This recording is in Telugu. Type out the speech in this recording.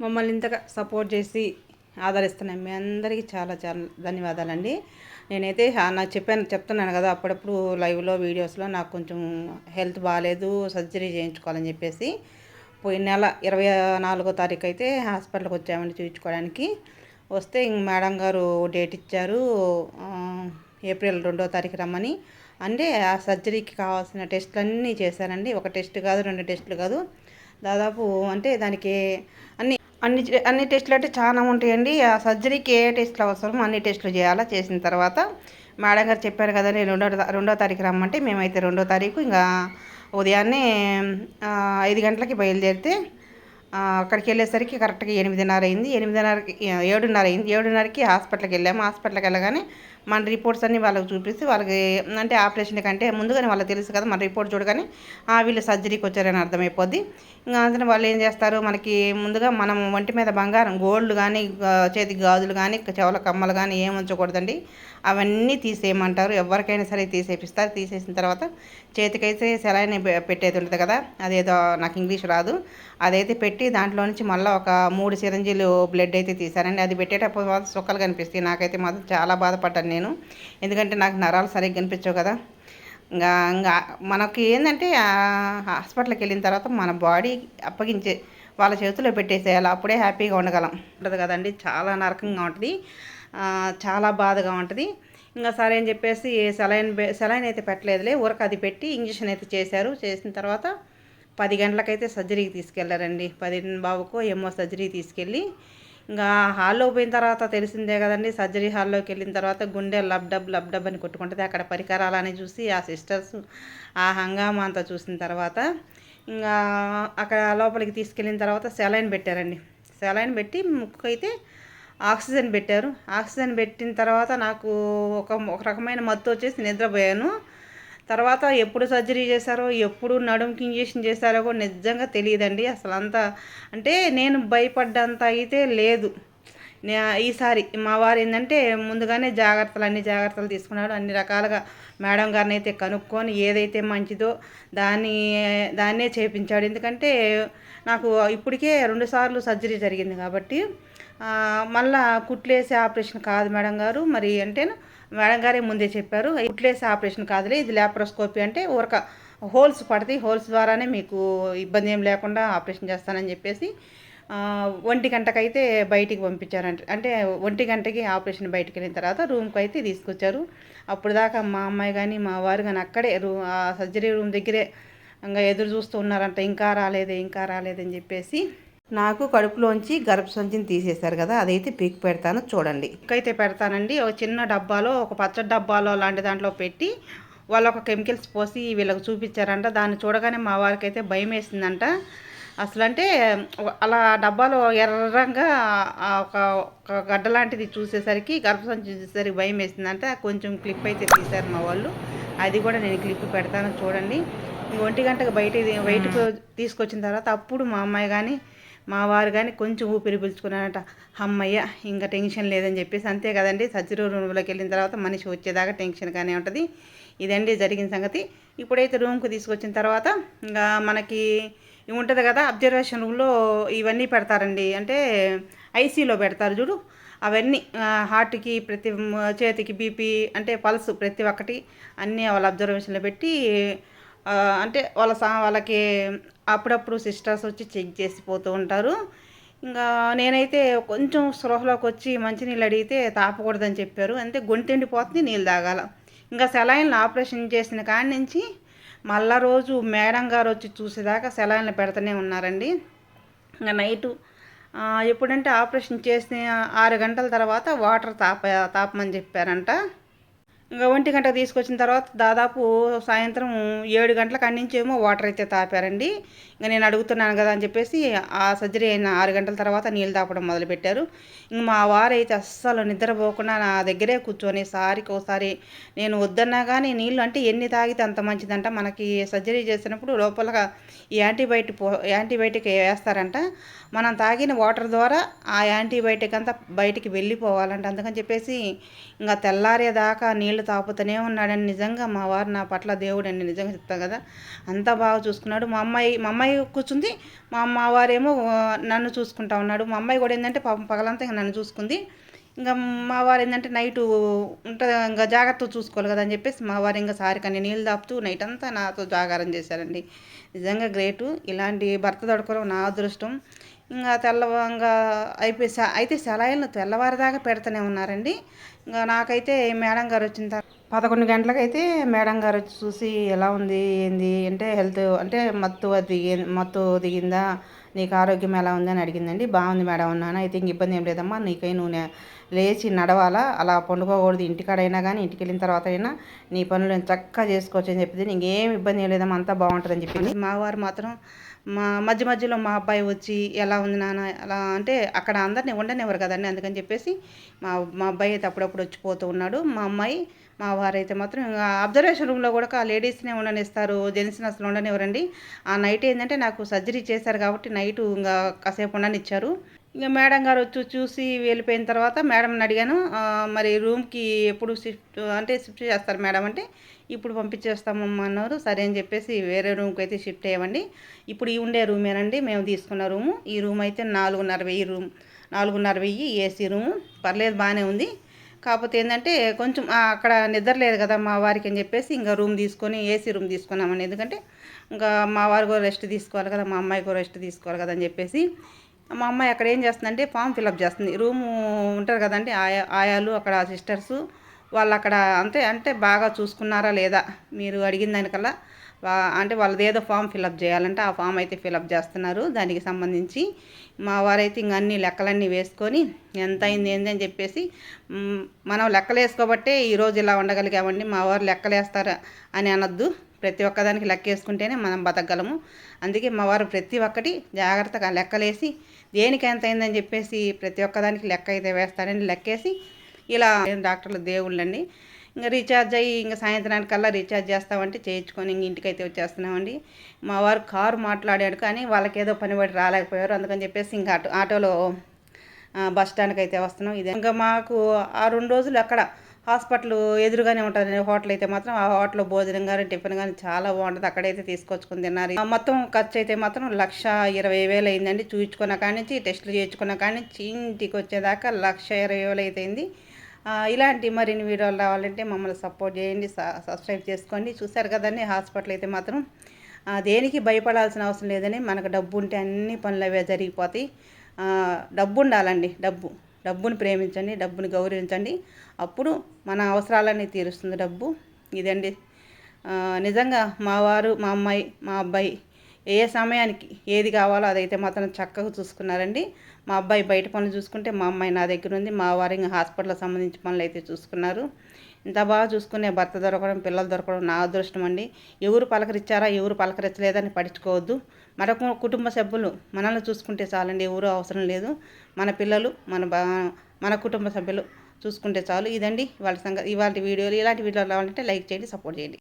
మమ్మల్ని ఇంతగా సపోర్ట్ చేసి ఆదరిస్తున్నాయి. మీ అందరికీ చాలా చాలా ధన్యవాదాలండి. నేనైతే నాకు చెప్పాను చెప్తున్నాను కదా అప్పుడప్పుడు లైవ్లో వీడియోస్లో నాకు కొంచెం హెల్త్ బాగాలేదు సర్జరీ చేయించుకోవాలని చెప్పేసి పోయిన నెల ఇరవై నాలుగో తారీఖు అయితే హాస్పిటల్కి వచ్చామండి చూపించుకోవడానికి వస్తే ఇంక మేడం గారు డేట్ ఇచ్చారు ఏప్రిల్ రెండో తారీఖు రమ్మని. అంటే ఆ సర్జరీకి కావాల్సిన టెస్టులు అన్నీ చేశారండి. ఒక టెస్ట్ కాదు రెండు టెస్టులు కాదు. దాదాపు అంటే దానికి అన్ని అన్ని అన్ని టెస్టులు అంటే చాలా ఉంటాయండి. ఆ సర్జరీకి ఏ టెస్టులు అవసరమో అన్ని టెస్టులు చేయాలా? చేసిన తర్వాత మేడం గారు చెప్పారు కదా నేను రెండో రెండో తారీఖు రమ్మంటే మేమైతే రెండో తారీఖు ఇంకా ఉదయాన్నే ఐదు గంటలకి బయలుదేరితే అక్కడికి వెళ్ళేసరికి కరెక్ట్గా ఎనిమిదిన్నర అయింది. ఎనిమిదిన్నరకి ఏడున్నర అయింది. ఏడున్నరకి హాస్పిటల్కి వెళ్ళాము. హాస్పిటల్కి వెళ్ళగానే మన రిపోర్ట్స్ అన్నీ వాళ్ళకి చూపిస్తే వాళ్ళకి అంటే ఆపరేషన్ కంటే ముందుగానే వాళ్ళకి తెలుసు కదా మన రిపోర్ట్ చూడగానే ఆ వీళ్ళు సర్జరీకి వచ్చారని అర్థమైపోద్ది. ఇంకా అందుకని వాళ్ళు ఏం చేస్తారు? మనకి ముందుగా మనం ఒంటి మీద బంగారం గోల్డ్ కానీ చేతికి గాజులు కానీ చెవుల కమ్మలు కానీ ఏం ఉంచకూడదండి. అవన్నీ తీసేయమంటారు. ఎవరికైనా సరే తీసేపిస్తారు. తీసేసిన తర్వాత చేతికైతే సెలైన్ పెట్టేది ఉంటుంది కదా అదేదో నాకు ఇంగ్లీష్ రాదు. అదైతే పెట్టి దాంట్లో నుంచి మళ్ళీ ఒక మూడు సిరంజీలు బ్లడ్ అయితే తీశారండి. అది పెట్టేటప్పుడు మాత్రం సుక్కలు కనిపిస్తాయి. నాకైతే మాత్రం చాలా బాధపడ్డాను నేను. ఎందుకంటే నాకు నరాలు సరిగ్గా కనిపించవు కదా. ఇంకా ఇంకా మనకి ఏంటంటే హాస్పిటల్కి వెళ్ళిన తర్వాత మన బాడీ అప్పగించే వాళ్ళ చేతిలో పెట్టేసేయాలి. అప్పుడే హ్యాపీగా ఉండగలం. ఉంటుంది కదండి. చాలా నరకంగా ఉంటుంది. చాలా బాధగా ఉంటుంది. ఇంకా సరే అని చెప్పేసి సెలైన్ సెలైన్ అయితే పెట్టలేదులే. ఊరకు అది పెట్టి ఇంజక్షన్ అయితే చేశారు. చేసిన తర్వాత పది గంటలకైతే సర్జరీకి తీసుకెళ్ళారండి. పది బాబుకు ఏమో సర్జరీ తీసుకెళ్ళి ఇంకా హాల్లో పోయిన తర్వాత తెలిసిందే కదండి. సర్జరీ హాల్లోకి వెళ్ళిన తర్వాత గుండె లబ్డబ్ లబ్డబ్ అని కొట్టుకుంటుంది. అక్కడ పరికరాలని చూసి ఆ సిస్టర్స్ ఆ హంగామా అంతా చూసిన తర్వాత ఇంకా అక్కడ లోపలికి తీసుకెళ్ళిన తర్వాత సెలైన్ పెట్టారండి. సెలైన్ పెట్టి ముక్కుకైతే ఆక్సిజన్ పెట్టారు. ఆక్సిజన్ పెట్టిన తర్వాత నాకు ఒక ఒక రకమైన మత్తు వచ్చేసి నిద్రపోయాను. తర్వాత ఎప్పుడు సర్జరీ చేశారో ఎప్పుడు నడుముకి ఇంజెక్షన్ చేశారో కూడా నిజంగా తెలియదండి. అసలు అంత అంటే నేను భయపడ్డంత అయితే లేదు. ఈసారి మా వారు ఏంటంటే ముందుగానే జాగ్రత్తలు అన్ని జాగ్రత్తలు తీసుకున్నాడు అన్ని రకాలుగా మేడం గారిని అయితే కనుక్కొని ఏదైతే మంచిదో దాన్ని దాన్నే చేపించాడు. ఎందుకంటే నాకు ఇప్పటికే రెండుసార్లు సర్జరీ జరిగింది కాబట్టి మళ్ళా కుట్లేసే ఆపరేషన్ కాదు మేడం గారు. మరి అంటే మేడం గారే ముందే చెప్పారు ఇట్లేసే ఆపరేషన్ కాదులే ఇది ల్యాప్రోస్కోపీ అంటే ఊరక హోల్స్ పడతాయి హోల్స్ ద్వారానే మీకు ఇబ్బంది ఏం లేకుండా ఆపరేషన్ చేస్తానని చెప్పేసి ఒంటి గంటకైతే బయటికి పంపించారంట. అంటే ఒంటి గంటకి ఆపరేషన్ బయటికి వెళ్ళిన తర్వాత రూమ్కి అయితే తీసుకొచ్చారు. అప్పుడు దాకా మా అమ్మాయి కానీ మా వారు కానీ అక్కడే రూ ఆ సర్జరీ రూమ్ దగ్గరే ఇంకా ఎదురు చూస్తూ ఉన్నారంట ఇంకా రాలేదు ఇంకా రాలేదని చెప్పేసి నాకు కడుపులోంచి గర్భసంచిని తీసేశారు కదా అదైతే పీక్ పెడతాను చూడండి. అయితే పెడతానండి. ఒక చిన్న డబ్బాలో ఒక పచ్చడి డబ్బాలో లాంటి దాంట్లో పెట్టి వాళ్ళు ఒక కెమికల్స్ పోసి వీళ్ళకి చూపించారంట. దాన్ని చూడగానే మా వారికి అయితే భయం వేసిందంట. అసలు అంటే అలా డబ్బాలో ఎర్రంగా ఒక ఒక గడ్డ లాంటిది చూసేసరికి గర్భసంచి చూసేసరికి భయం వేసిందంట. కొంచెం క్లిప్ అయితే తీశారు మా వాళ్ళు. అది కూడా నేను క్లిప్ పెడతాను చూడండి. ఇంక ఒంటి గంటకు బయట బయటకు తీసుకొచ్చిన తర్వాత అప్పుడు మా అమ్మాయి కానీ మా వారు కానీ కొంచెం ఊపిరి పీల్చుకున్నారట అమ్మయ్య ఇంకా టెన్షన్ లేదని చెప్పేసి అంతే కదండి. సర్జరీ రూమ్లోకి వెళ్ళిన తర్వాత మనిషి వచ్చేదాకా టెన్షన్ కానీ ఉంటుంది. ఇదండి జరిగిన సంగతి. ఇప్పుడైతే రూమ్కి తీసుకొచ్చిన తర్వాత ఇంకా మనకి ఉంటుంది కదా అబ్జర్వేషన్ రూమ్లో ఇవన్నీ పెడతారండి. అంటే ఐసీలో పెడతారు చూడు. అవన్నీ హార్ట్కి ప్రతి చేతికి బీపీ అంటే పల్స్ ప్రతి ఒక్కటి అన్నీ వాళ్ళ అబ్జర్వేషన్లో పెట్టి అంటే వాళ్ళ సా వాళ్ళకి అప్పుడప్పుడు సిస్టర్స్ వచ్చి చెక్ చేసి పోతూ ఉంటారు. ఇంకా నేనైతే కొంచెం స్పృహలోకి వచ్చి మంచినీళ్ళు అడిగితే తాపకూడదని చెప్పారు. అంటే గొంతిండిపోతుంది నీళ్ళు తాగాల. ఇంకా సెలైన్లు ఆపరేషన్ చేసిన కాడి నుంచి మళ్ళా రోజు మేడం గారు వచ్చి చూసేదాకా సెలైన్లు పెడుతూనే ఉన్నారండి. ఇంకా నైటు ఎప్పుడంటే ఆపరేషన్ చేసిన ఆరు గంటల తర్వాత వాటర్ తాప తాపమని చెప్పారంట. ఇంకా ఒంటి గంటకు తీసుకొచ్చిన తర్వాత దాదాపు సాయంత్రం ఏడు గంటలకు అన్నించేమో వాటర్ అయితే తాపారండి. ఇంకా నేను అడుగుతున్నాను కదా అని చెప్పేసి ఆ సర్జరీ అయిన ఆరు గంటల తర్వాత నీళ్ళు తాపడం మొదలుపెట్టారు. ఇంక మా వారైతే అస్సలు నిద్రపోకుండా నా దగ్గరే కూర్చొని సారికి ఒకసారి నేను వద్దన్నా కానీ నీళ్ళు అంటే ఎన్ని తాగితే అంత మంచిదంట. మనకి సర్జరీ చేసినప్పుడు లోపల ఈ యాంటీబయాటిక్ పో యాంటీబయాటిక్ వేస్తారంట. మనం తాగిన వాటర్ ద్వారా ఆ యాంటీబయాటిక్ అంతా బయటికి వెళ్ళిపోవాలంట. అందుకని చెప్పేసి ఇంకా తెల్లారేదాకా నీళ్ళు నీళ్ళు తాపుతూనే ఉన్నాడని నిజంగా మా వారు నా పట్ల దేవుడు నిజంగా చెప్తాను కదా. అంతా బాగా చూసుకున్నాడు. మా అమ్మాయి మా అమ్మాయి కూర్చుంది. మా అమ్మవారేమో నన్ను చూసుకుంటా ఉన్నాడు. మా అమ్మాయి కూడా ఏంటంటే పాపం పగలంతా ఇంకా నన్ను చూసుకుంది. ఇంకా మా వారు ఏంటంటే నైటు ఉంటుంది ఇంకా జాగ్రత్తగా చూసుకోవాలి కదా అని చెప్పేసి మా వారు ఇంకా సారి కానీ నీళ్ళు దాపుతూ నైట్ అంతా నాతో జాగారం చేశారండి. నిజంగా గ్రేటు. ఇలాంటి భర్త దొరకడం నా అదృష్టం. ఇంకా తెల్లవంగా అయిపోయి అయితే సెలవులను తెల్లవారిదాకా పెడుతూనే ఉన్నారండి. ఇంకా నాకైతే మేడం గారు వచ్చిన తర్వాత పదకొండు గంటలకైతే మేడం గారు వచ్చి చూసి ఎలా ఉంది ఏంది అంటే హెల్త్ అంటే మత్తు దిగి మత్తు దిగిందా నీకు ఆరోగ్యం ఎలా ఉంది అని అడిగిందండి. బాగుంది మేడం ఉన్నాను అయితే ఇంక ఇబ్బంది ఏం లేదమ్మా నీకై నూనె లేచి నడవాలా అలా పండుకోకూడదు. ఇంటికాడైనా కానీ ఇంటికి వెళ్ళిన తర్వాత అయినా నీ పనులు చక్కగా చేసుకోవచ్చు అని చెప్పింది. నీకేం ఇబ్బంది ఏం లేదమ్మా అంతా బాగుంటుందని చెప్పింది. మా వారు మాత్రం మా మధ్య మధ్యలో మా అబ్బాయి వచ్చి ఎలా ఉంది నాన్న? ఎలా అంటే అక్కడ అందరినీ ఉండనివ్వరు కదండి. అందుకని చెప్పేసి మా మా అబ్బాయి అయితే అప్పుడప్పుడు వచ్చిపోతూ ఉన్నాడు. మా అమ్మాయి మా వారైతే మాత్రం అబ్జర్వేషన్ రూమ్లో కూడా లేడీస్నే ఉండనిస్తారు జెంట్స్ని అసలు ఉండనివ్వరండి. ఆ నైట్ ఏంటంటే నాకు సర్జరీ చేశారు కాబట్టి నైట్ ఇంకా కాసేపు ఉండనిచ్చారు. ఇంకా మేడం గారు వచ్చి చూసి వెళ్ళిపోయిన తర్వాత మేడంని అడిగాను మరి రూమ్కి ఎప్పుడు షిఫ్ట్ అంటే షిఫ్ట్ చేస్తారు మేడం అంటే ఇప్పుడు పంపించేస్తామమ్మా అన్నారు. సరే అని చెప్పేసి వేరే రూమ్కి అయితే షిఫ్ట్ అయ్యామండి. ఇప్పుడు ఈ ఉండే రూమేనండి మేము తీసుకున్న రూము ఈ రూమ్ అయితే నాలుగున్నర వెయ్యి రూమ్ నాలుగున్నర వెయ్యి ఏసీ రూము పర్లేదు బాగానే ఉంది. కాకపోతే ఏంటంటే కొంచెం అక్కడ నిద్ర లేదు కదా మా వారికి అని చెప్పేసి ఇంకా రూమ్ తీసుకొని ఏసీ రూమ్ తీసుకున్నామండి. ఎందుకంటే ఇంకా మా వారు కూడా రెస్ట్ తీసుకోవాలి కదా మా అమ్మాయి కూడా రెస్ట్ తీసుకోవాలి కదా అని చెప్పేసి మా అమ్మాయి అక్కడ ఏం చేస్తుందంటే ఫామ్ ఫిలప్ చేస్తుంది. రూము ఉంటారు కదండి ఆయా ఆయాలు అక్కడ సిస్టర్సు. వాళ్ళు అక్కడ అంతే అంటే బాగా చూసుకున్నారా లేదా? మీరు అడిగిన దానికల్లా అంటే వాళ్ళది ఏదో ఫామ్ ఫిలప్ చేయాలంటే ఆ ఫామ్ అయితే ఫిలప్ చేస్తున్నారు. దానికి సంబంధించి మా వారైతే ఇంక అన్ని లెక్కలన్నీ వేసుకొని ఎంత అయింది ఏంది అని చెప్పేసి మనం లెక్కలు వేసుకోబట్టే ఈరోజు ఇలా ఉండగలిగామండి మా వారు లెక్కలు వేస్తారా అని అనొద్దు. ప్రతి ఒక్కదానికి లెక్క వేసుకుంటేనే మనం బతకగలము. అందుకే మా వారు ప్రతి ఒక్కటి జాగ్రత్తగా లెక్కలేసి దేనికి ఎంత అయిందని చెప్పేసి ప్రతి ఒక్కదానికి లెక్క అయితే వేస్తారని లెక్కేసి ఇలా డాక్టర్లు దేవుళ్ళండి. ఇంకా రీఛార్జ్ అయ్యి ఇంకా సాయంత్రానికల్లా రీఛార్జ్ చేస్తామంటే చేయించుకొని ఇంక ఇంటికైతే వచ్చేస్తున్నామండి. మా వారు కారు మాట్లాడాడు కానీ వాళ్ళకి ఏదో పని పడి రాలేకపోయారు. అందుకని చెప్పేసి ఇంకా ఆటో ఆటోలో బస్ స్టాండ్కి అయితే వస్తున్నాం. ఇదే. ఇంకా మాకు ఆ రెండు రోజులు అక్కడ హాస్పిటల్ ఎదురుగానే ఉంటుంది. హోటల్ అయితే మాత్రం ఆ హోటల్ భోజనం కానీ టిఫిన్ కానీ చాలా బాగుంటుంది. అక్కడైతే తీసుకొచ్చుకుని తిన్నారు. మొత్తం ఖర్చు అయితే మాత్రం లక్ష ఇరవై వేలు అయిందండి. చూయించుకున్న కాడి నుంచి టెస్టులు చేయించుకున్న కాడి నుంచి ఇంటికి వచ్చేదాకా లక్ష ఇరవై వేలు అయితే ఇలాంటి మరిన్ని వీడియోలు రావాలంటే మమ్మల్ని సపోర్ట్ చేయండి సబ్స్క్రైబ్ చేసుకోండి. చూసారు కదండి హాస్పిటల్ అయితే మాత్రం దేనికి భయపడాల్సిన అవసరం లేదని మనకు డబ్బు ఉంటే అన్ని పనులు అవే జరిగిపోతాయి. డబ్బు ఉండాలండి. డబ్బు డబ్బుని ప్రేమించండి డబ్బుని గౌరవించండి. అప్పుడు మన అవసరాలన్నీ తీరుస్తుంది డబ్బు. ఇదండి. నిజంగా మా వారు మా అమ్మాయి మా అబ్బాయి ఏ సమయానికి ఏది కావాలో అదైతే మాత్రం చక్కగా చూసుకున్నారండి. మా అబ్బాయి బయట పనులు చూసుకుంటే మా అమ్మాయి నా దగ్గర ఉంది. మా వారు ఇంకా హాస్పిటల్కి సంబంధించి పనులు అయితే చూసుకున్నారు. ఇంత బాగా చూసుకునే భర్త దొరకడం పిల్లలు దొరకడం నా అదృష్టం అండి. ఎవరు పలకరించారా ఎవరు పలకరించలేదని పట్టించుకోవద్దు. మరొక కుటుంబ సభ్యులు మనల్ని చూసుకుంటే చాలండి ఎవరు అవసరం లేదు. మన పిల్లలు మన మన కుటుంబ సభ్యులు చూసుకుంటే చాలు. ఇదండి వాళ్ళ సంగతి ఇవాళ వీడియోలు. ఇలాంటి వీడియోలు రావాలంటే లైక్ చేయండి సపోర్ట్ చేయండి.